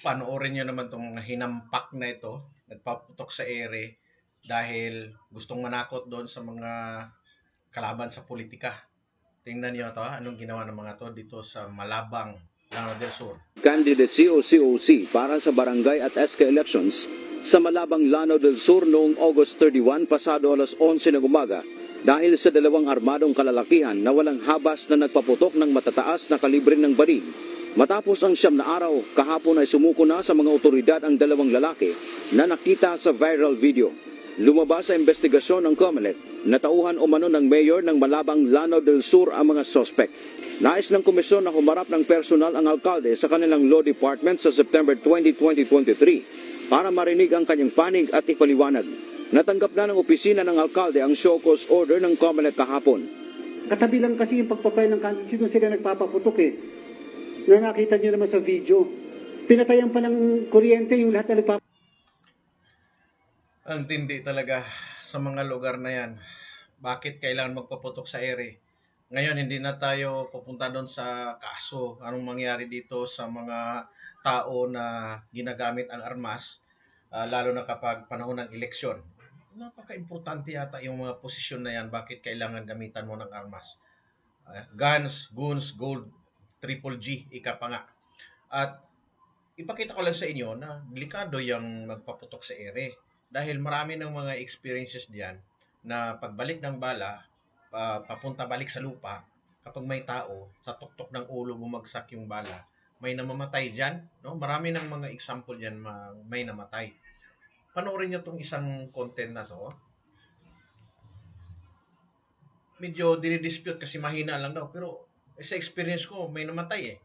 panoorin nyo naman itong hinampak na ito, nagpaputok sa ere dahil gustong manakot doon sa mga kalaban sa politika. Tingnan nyo ito, ha, anong ginawa ng mga to dito sa Malabang, Lanao del Sur. candidate COCOC para sa barangay at SK elections sa Malabang Lanao del Sur noong August 31 pasado alas 11 ng umaga dahil sa dalawang armadong kalalakihan na walang habas na nagpaputok ng matataas na kalibre ng baril. Matapos ang siyam na araw, kahapon ay sumuko na sa mga otoridad ang dalawang lalaki na nakita sa viral video. Lumabas sa investigasyon ng COMELEC na tauhan umano ng mayor ng Malabang Lanao del Sur ang mga suspect. Nais ng komisyon na humarap ng personal ang alkalde sa kanilang law department sa September 20, 2023 para marinig ang kanyang panig at ipaliwanag. Natanggap na ng opisina ng alkalde ang show cause order ng COMELEC kahapon. Katabi lang kasi yung pagpapay ng candidate, doon sila nagpapaputok eh. Na nakita niyo naman sa video. Pinatayan pa ng kuryente yung lahat na nagpapaputok. Ang tindi talaga sa mga lugar na yan. Bakit kailangan magpaputok sa ere? Ngayon, hindi na tayo pupunta doon sa kaso. Anong mangyari dito sa mga tao na ginagamit ang armas, ah, lalo na kapag panahon ng eleksyon. Napaka-importante yata yung mga posisyon na yan. Bakit kailangan gamitan mo ng armas? Ah, guns, guns, gold, triple G, ika pa nga. At ipakita ko lang sa inyo na delikado yung magpaputok sa ere. Dahil marami ng mga experiences diyan na pagbalik ng bala pa- papunta balik sa lupa kapag may tao sa tuktok ng ulo bumagsak yung bala may namamatay diyan no? Marami ng mga example diyan ma- may namatay. Panoorin niyo tong isang content na to. Medyo dinidispute kasi mahina lang daw pero sa experience ko may namatay eh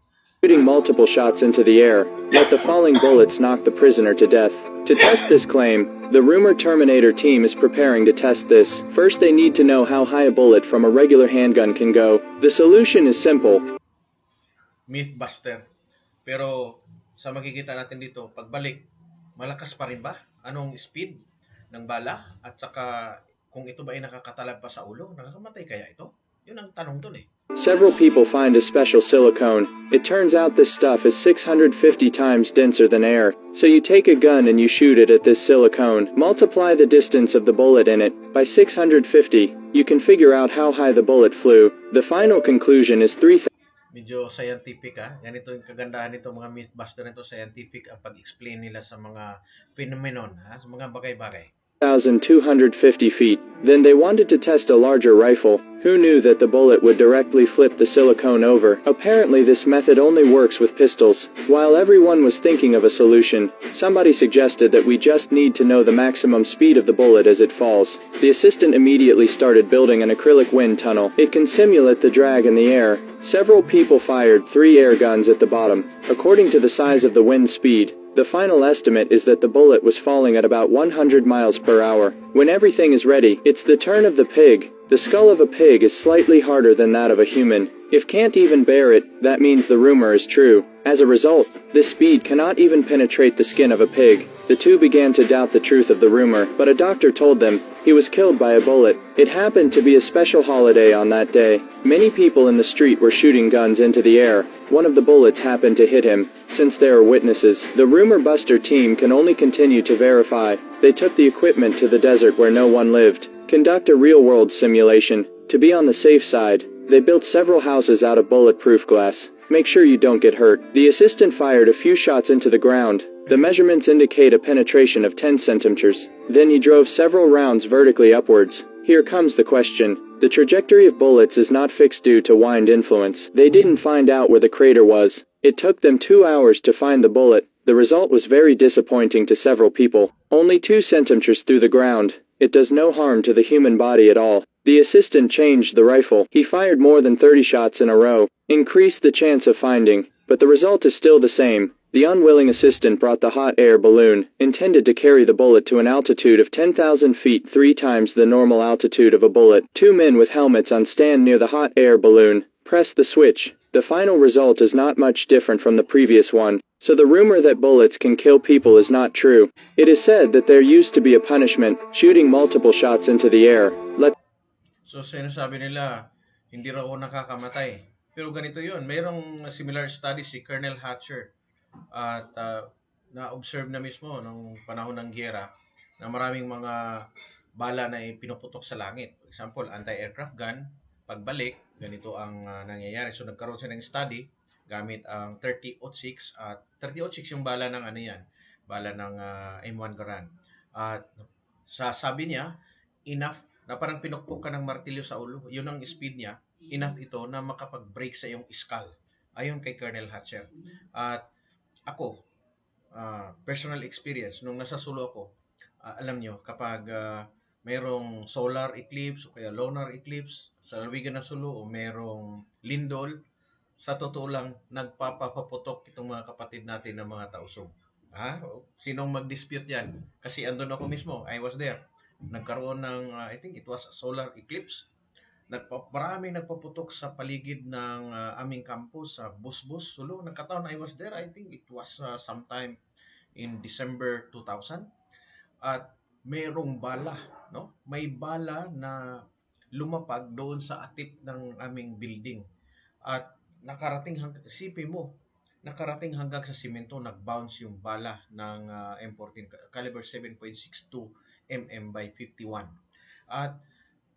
shooting multiple shots into the air, let the falling bullets knock the prisoner to death. To test this claim, the rumor Terminator team is preparing to test this. First, they need to know how high a bullet from a regular handgun can go. The solution is simple. Mythbuster. Pero sa makikita natin dito, pagbalik, malakas pa rin ba? Anong speed ng bala? At saka kung ito ba ay nakakatalag pa sa ulo, nakakamatay kaya ito? Yun ang tanong dun eh. Several people find a special silicone. It turns out this stuff is 650 times denser than air. So you take a gun and you shoot it at this silicone. Multiply the distance of the bullet in it by 650. You can figure out how high the bullet flew. The final conclusion is 3,000. Medyo scientific ah. Ganito yung kagandahan nito mga mythbuster nito, scientific ang pag-explain nila sa mga phenomenon, ha? sa mga bagay-bagay. 1,250 feet. Then they wanted to test a larger rifle. Who knew that the bullet would directly flip the silicone over? Apparently, this method only works with pistols. While everyone was thinking of a solution, somebody suggested that we just need to know the maximum speed of the bullet as it falls. The assistant immediately started building an acrylic wind tunnel. It can simulate the drag in the air. Several people fired three air guns at the bottom. According to the size of the wind speed, the final estimate is that the bullet was falling at about 100 miles per hour. When everything is ready, it's the turn of the pig. The skull of a pig is slightly harder than that of a human. If can't even bear it, that means the rumor is true. As a result, this speed cannot even penetrate the skin of a pig. The two began to doubt the truth of the rumor, but a doctor told them he was killed by a bullet. It happened to be a special holiday on that day. Many people in the street were shooting guns into the air. One of the bullets happened to hit him. Since there are witnesses, the rumor buster team can only continue to verify. They took the equipment to the desert where no one lived. Conduct a real world simulation. To be on the safe side, they built several houses out of bulletproof glass. Make sure you don't get hurt. The assistant fired a few shots into the ground. The measurements indicate a penetration of 10 centimeters. Then he drove several rounds vertically upwards. Here comes the question. The trajectory of bullets is not fixed due to wind influence. They didn't find out where the crater was. It took them two hours to find the bullet. The result was very disappointing to several people. Only two centimeters through the ground. It does no harm to the human body at all. The assistant changed the rifle. He fired more than 30 shots in a row, increased the chance of finding, but the result is still the same. The unwilling assistant brought the hot air balloon, intended to carry the bullet to an altitude of 10,000 feet, three times the normal altitude of a bullet. Two men with helmets on stand near the hot air balloon. Press the switch. The final result is not much different from the previous one, so the rumor that bullets can kill people is not true. It is said that there used to be a punishment, shooting multiple shots into the air. Let So sinasabi nila, hindi raw nakakamatay. Pero ganito yun, mayroong similar study si Colonel Hatcher. At ah, na-observe na mismo nung panahon ng giyera na maraming mga bala na pinuputok sa langit. For example, anti-aircraft gun, pagbalik, ganito ang ah, nangyayari. So nagkaroon sila ng study gamit ang 30-06 at 30-06 yung bala ng ano yan, bala ng ah, M1 Garand. At sa sabi niya, enough na parang pinukpok ka ng martilyo sa ulo. Yun ang speed niya. Enough ito na makapag-break sa iyong skull. Ayon kay Colonel Hatcher. At ako, ah, personal experience, nung nasa Sulu ako, ah, alam nyo, kapag ah, mayroong solar eclipse o kaya lunar eclipse sa lalawigan ng Sulu o mayroong lindol, sa totoo lang, nagpapapaputok itong mga kapatid natin ng mga tausog. Ha? Sinong mag-dispute yan? Kasi andun ako mismo. I was there. Nagkaroon ng, uh, I think it was a solar eclipse. Nagpa, marami nagpaputok sa paligid ng uh, aming campus sa Busbus, Sulu. Nagkataon I was there. I think it was uh, sometime in December 2000. At mayroong bala, no? May bala na lumapag doon sa atip ng aming building. At nakarating hanggang, sipin mo, nakarating hanggang sa simento, nag-bounce yung bala ng ah, M14 ca- caliber 7.62 mm by 51. At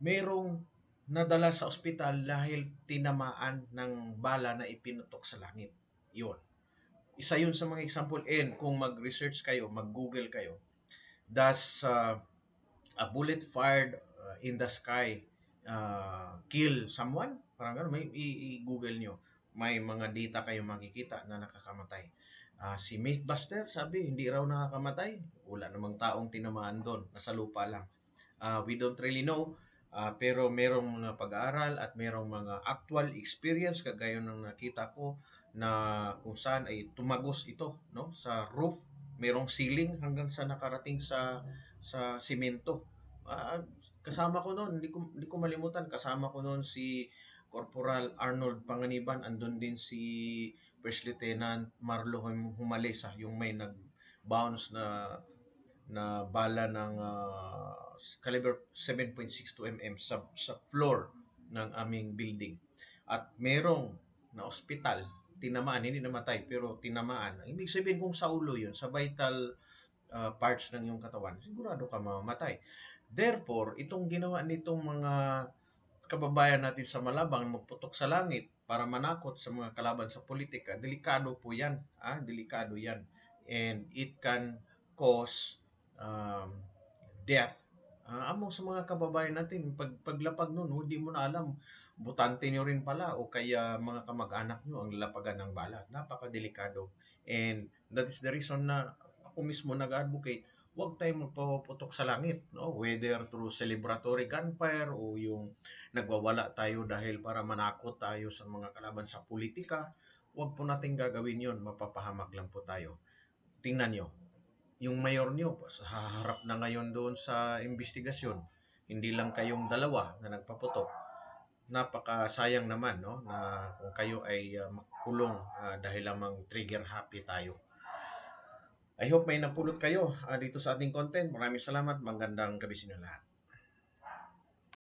merong nadala sa ospital dahil tinamaan ng bala na ipinutok sa langit. Yun. Isa yun sa mga example. And kung mag-research kayo, mag-google kayo, does uh, a bullet fired uh, in the sky uh, kill someone? Parang gano'n, may i-google nyo. May mga data kayo makikita na nakakamatay. Ah, si Mythbuster, sabi, hindi raw nakakamatay. Wala namang taong tinamaan doon. Nasa lupa lang. Ah, we don't really know. Ah, pero merong mga pag-aaral at merong mga actual experience kagaya ng nakita ko na kung saan ay tumagos ito no sa roof merong ceiling hanggang sa nakarating sa sa simento Ah, kasama ko noon hindi ko hindi ko malimutan kasama ko noon si Corporal Arnold Panganiban andun din si First Lieutenant Marlo Hum- Humalesa yung may nag bounce na na bala ng ah, caliber 7.62 mm sa sa floor ng aming building. At merong na ospital tinamaan hindi namatay pero tinamaan. Ibig sabihin kung sa ulo yun sa vital ah, parts ng iyong katawan sigurado ka mamamatay. Therefore itong ginawa nitong mga kababayan natin sa Malabang magputok sa langit para manakot sa mga kalaban sa politika. Delikado po yan ah delikado yan. And it can cause um, death Ah, amo sa mga kababayan natin. Pag paglapag nun hindi mo na alam butante nyo rin pala o kaya mga kamag-anak nyo ang lalapagan ng bala napakadelikado. And that is the reason na ako mismo nag-advocate huwag tayong magpaputok sa langit no? Whether through celebratory gunfire o yung nagwawala tayo dahil para manakot tayo sa mga kalaban sa politika huwag po natin gagawin yon mapapahamak lang po tayo. Tingnan nyo yung mayor nyo, sa harap na ngayon doon sa investigasyon, hindi lang kayong dalawa na nagpaputok. Napakasayang naman no? Na kung kayo ay uh, makulong ah, dahil lamang trigger happy tayo. I hope may napulot kayo ah, dito sa ating content. Maraming salamat. Magandang gabi sa inyo lahat.